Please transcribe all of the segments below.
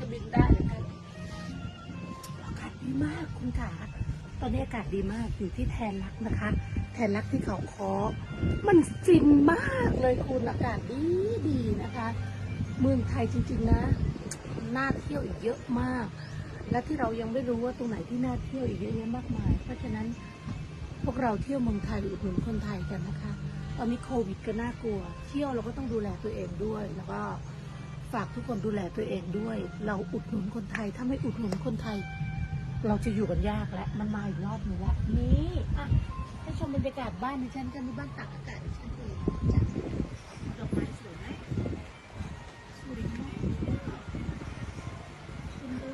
จะบินได้ค่ะอากาศดีมากคุณขาตอนนี้อากาศดีมากอยู่ที่แทนรักนะคะ แทนรักที่เขาคอมันฟินมากเลยคุณอากาศดีดีนะคะ เมืองไทยจริง ๆนะน่าเที่ยวอีกเยอะมาก และที่เรายังไม่รู้ว่าตรงไหนที่น่าเที่ยวอีกเยอะแยะมากมาย เพราะฉะนั้นพวกเราเที่ยวเมืองไทยอุดหนุนคนไทยกันนะคะ ตอนนี้โควิดก็น่ากลัว เที่ยวเราก็ต้องดูแลตัวเองด้วยแล้วก็ ฝากทุกคนดูแลตัวเองด้วย เราอุดหนุนคนไทย ถ้าไม่อุดหนุนคนไทย เราจะอยู่กันยากแล้วมันมาอีกรอบหนึ่งแล้วนี่อะให้ชมบรรยากาศบ้านดิฉันกันที่บ้านตากอากาศดิฉันเลยจ้ะดอกไม้สวยไหมสวยมากคุณดู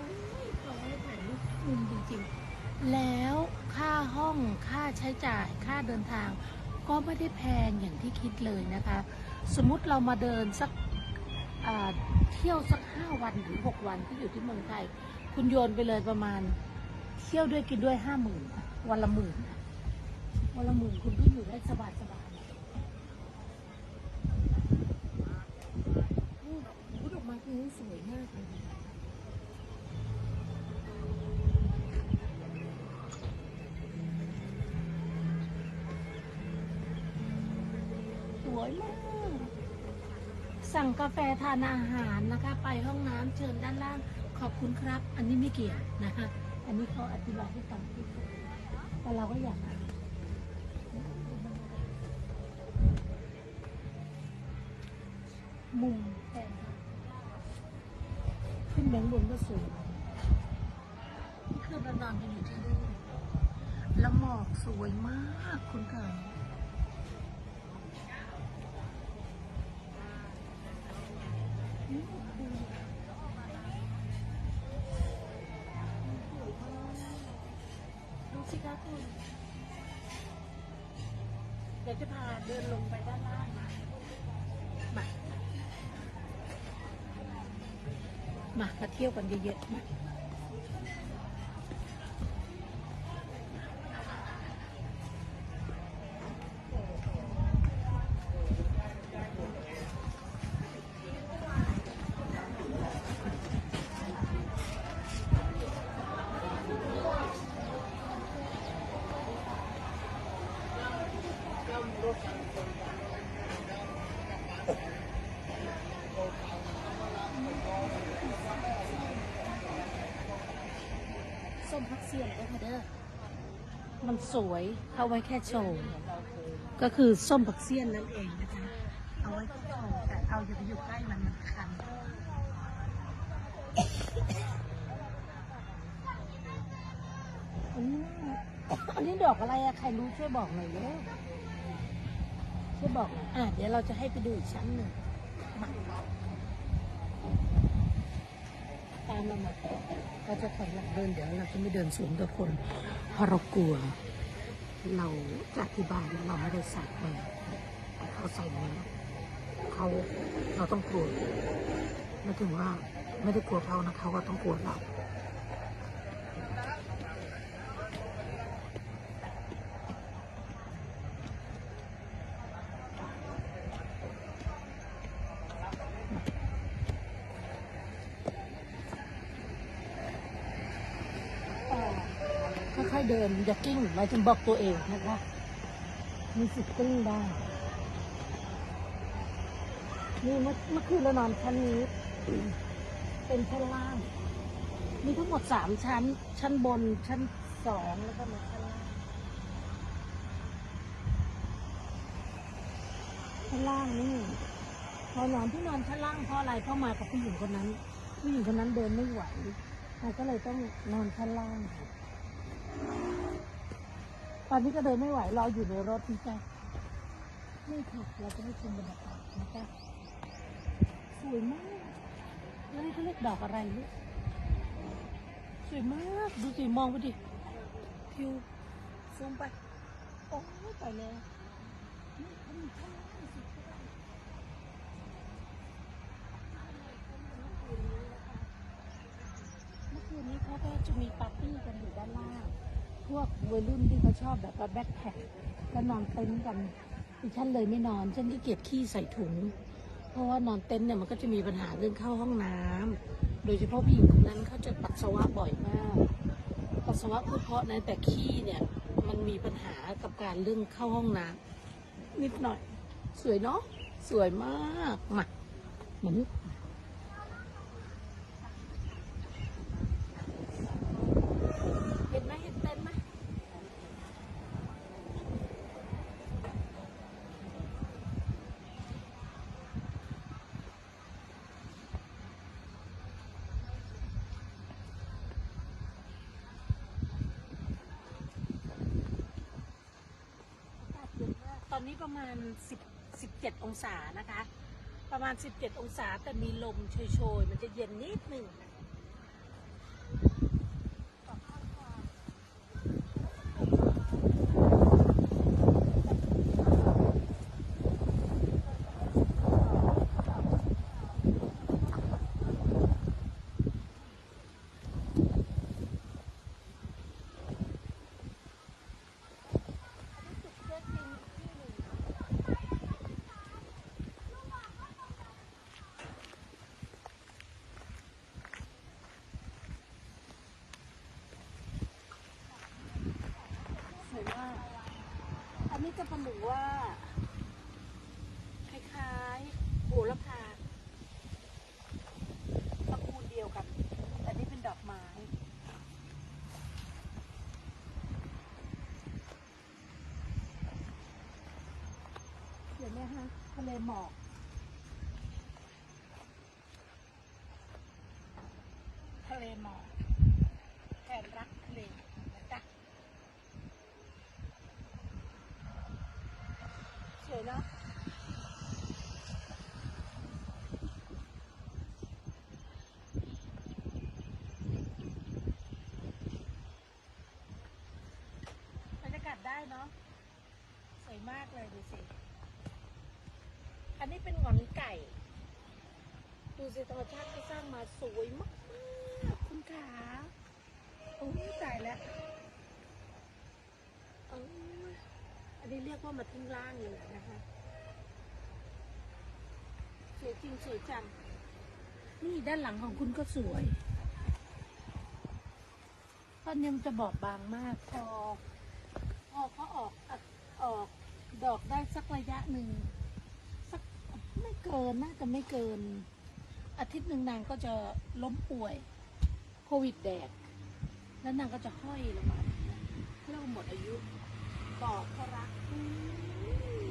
ขอให้ถ่ายรูปมุมจริงๆแล้วค่าห้องค่าใช้จ่ายค่าเดินทาง ก็ไม่ได้แพงอย่างที่คิดเลยนะคะ สมมุติเรามาเดินสัก เที่ยวสักห้าวันหรือหกวันที่อยู่ที่เมืองไทย คุณโยนไปเลยประมาณ เที่ยวด้วยกินด้วยห้าหมื่นวันละหมื่นวันละหมื่นคุณก็อยู่ได้สบายสบายๆนี่ดอกไม้ที่นี่สวยมากเลยสวยมาก สั่งกาแฟทานอาหารนะคะ ไปห้องน้ำเชิญด้านล่างขอบคุณครับ อันนี้ไม่เกี่ยวนะคะ อันนี้เขาอธิบายให้ฟังที่สุดแต่เราก็อยากอ่านมุมแทนขึ้นแบงบนก็สวยนี่คือเรานอนกันอยู่ที่นี่แล้วหมอกสวยมากคุณค่ะ ดูสิคะคุณเดี๋ยวจะพาเดินลงไปด้านล่างมามามามาเที่ยวกันเยอะๆมาส้มพัก เสียนก็ค่ะเด้อมันสวยเอาไว้แค่โชว์ ก็คือส้มผักเสี้ยนนั่นเองนะคะ เอาไว้แค่โชว์แต่เอาอย่าไปอยู่ใกล้มันมันคันอันนี้ดอกอะไรอะใครรู้ช่วยบอกหน่อยเลยช่วยบอกหน่อยอะเดี๋ยวเราจะให้ไปดูอีกชั้นหนึ่งมา ตามเรามาเราจะถอยหลังเดินเดี๋ยวเราจะไม่เดินสวนกับคนเพราะเรากลัว เราจะอธิบายว่าเราไม่ได้ใส่แมสแต่เขาใส่แมสเขาเราต้องกลัวไม่ถึงว่าไม่ได้กลัวเขานะเขาก็ต้องกลัวเรา อยๆเดิน อย่ากิ้งหมายถึงบอกตัวเองนะคะมีสิทธิ์กิ้งได้นี่เมื่อเมื่อคืนเรานอนชั้นนี้ เป็นชั้นล่าง มีทั้งหมดสามชั้น ชั้นบนชั้นสองแล้วก็มาชั้นล่างชั้นล่างนี่พอนอนที่นอนชั้นล่างเพราะอะไรเพราะมากับผู้หญิงคนนั้น ผู้หญิงคนนั้นเดินไม่ไหวเราก็เลยต้องนอนชั้นล่างต อนนี้ก็เดินไม่ไหวรออยู่ในรถนี่จ้ะนี่ค่ะเราจะให้ชมบรรยากาศนะจ๊ะสวยมากแล้วนี่เขาเรียกดอกอะไรลูกสวยมากดูสิมองไปดิพิวซูมไปโอ้ยไปแล้วนี่เขามีข้างล่างสิเมื่อคืนนี้เขาก็จะมีปาร์ตี้กันอยู่ด้านล่าง พวกวัยรุ่นที่เขาชอบแบบว่าแบ็คแพ็คก็นอนเต็นท์กันดิฉันเลยไม่นอน ฉันที่เกียจขี้ใส่ถุง เพราะว่านอนเต็นท์เนี่ยมันก็จะมีปัญหาเรื่องเข้าห้องน้ำโดยเฉพาะผู้หญิงคนนั้นเขาจะปัสสาวะบ่อยมาก ปัสสาวะกระเพาะนะแต่ขี้เนี่ยมันมีปัญหากับการเรื่องเข้าห้องน้ำนิดหน่อย สวยเนาะสวยมากมาเหมือนเห็นไหมเห็นเต็นท์ไหมอากาศเย็นมาก ตอนนี้ประมาณ 10 17 องศานะคะ ประมาณ 17 องศาแต่มีลมโชยๆ มันจะเย็นนิดหนึ่งสวยมาก อันนี้จะเป็นหนูว่า คล้ายๆโหระพาตระกูลเดียวกัน แต่นี่เป็นดอกไม้เดี๋ยวนี้ฮะทะเลหมอกทะเลหมอกแทนรักทะเลนะจ๊ะ สวยเนาะบรรยากาศได้เนาะ สวยมากเลยดูสิ อันนี้เป็นหงอนไก่ ดูสิธรรมชาติที่สร้างมาสวยมาก คุณขาโอ้ยตายแล้วอันนี้เรียกว่ามาทิ้งล่างเลยนะคะ สวยจริงสวยจัง นี่ด้านหลังของคุณก็สวยต้นยังจะบอบบางมากพอพอเขาออกออกดอกได้สักระยะหนึ่ง ไม่เกินน่าจะไม่เกิน อาทิตย์หนึ่งนางก็จะล้มป่วยโควิดแดดแล้วนางก็จะห้อยลงมาเริ่มหมดอายุบอกเขารัก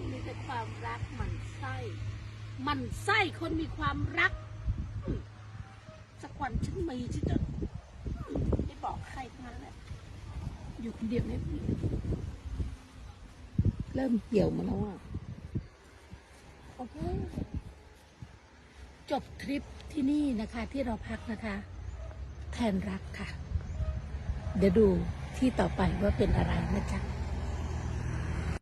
มีแต่ความรักมันไส้มันไส้คนมีความรักสักวันฉันมีฉันจะไม่บอกใครทั้งนั้นแหละอยู่คนเดียวเนี่ยเริ่มเหี่ยวมาแล้วอะ จบทริปที่นี่นะคะที่เราพักนะคะ แทนรักค่ะ เดี๋ยวดูที่ต่อไปว่าเป็นอะไรนะจ๊ะ